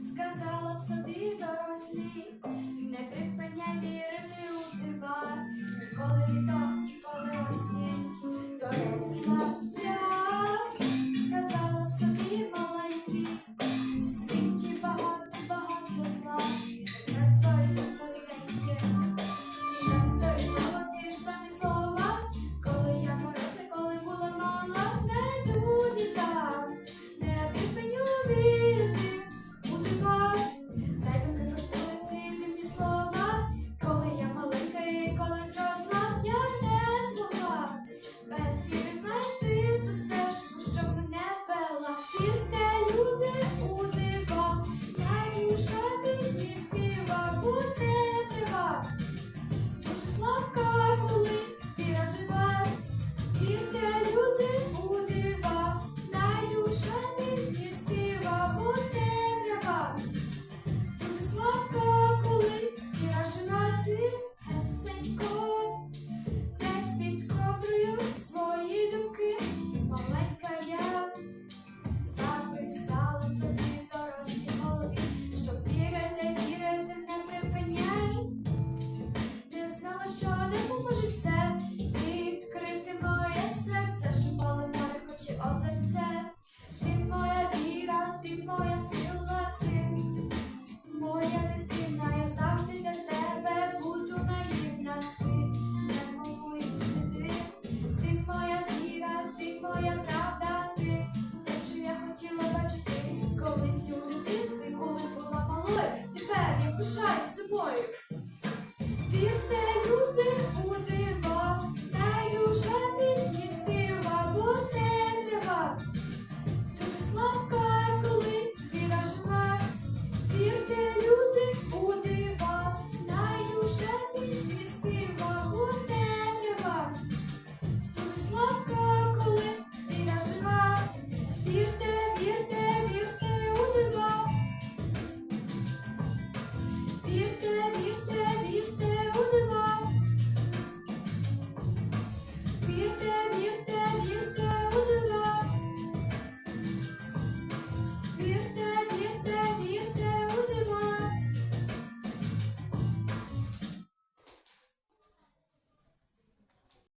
Сказала б собі дорослі, не припиняй вірити у дива, ніколи літо, ніколи осінь доросла. що не поможуть це, відкрити моє серце, що пали хоче озерце. Ти моя віра, ти моя сила, ти моя дитина, я завжди для тебе буду наївна, ти не мої сліди, ти моя віра, ти моя правда, ти те, що я хотіла бачити, колись у дитинстві, коли була малою, тепер я пишаюсь з тобою. Yeah.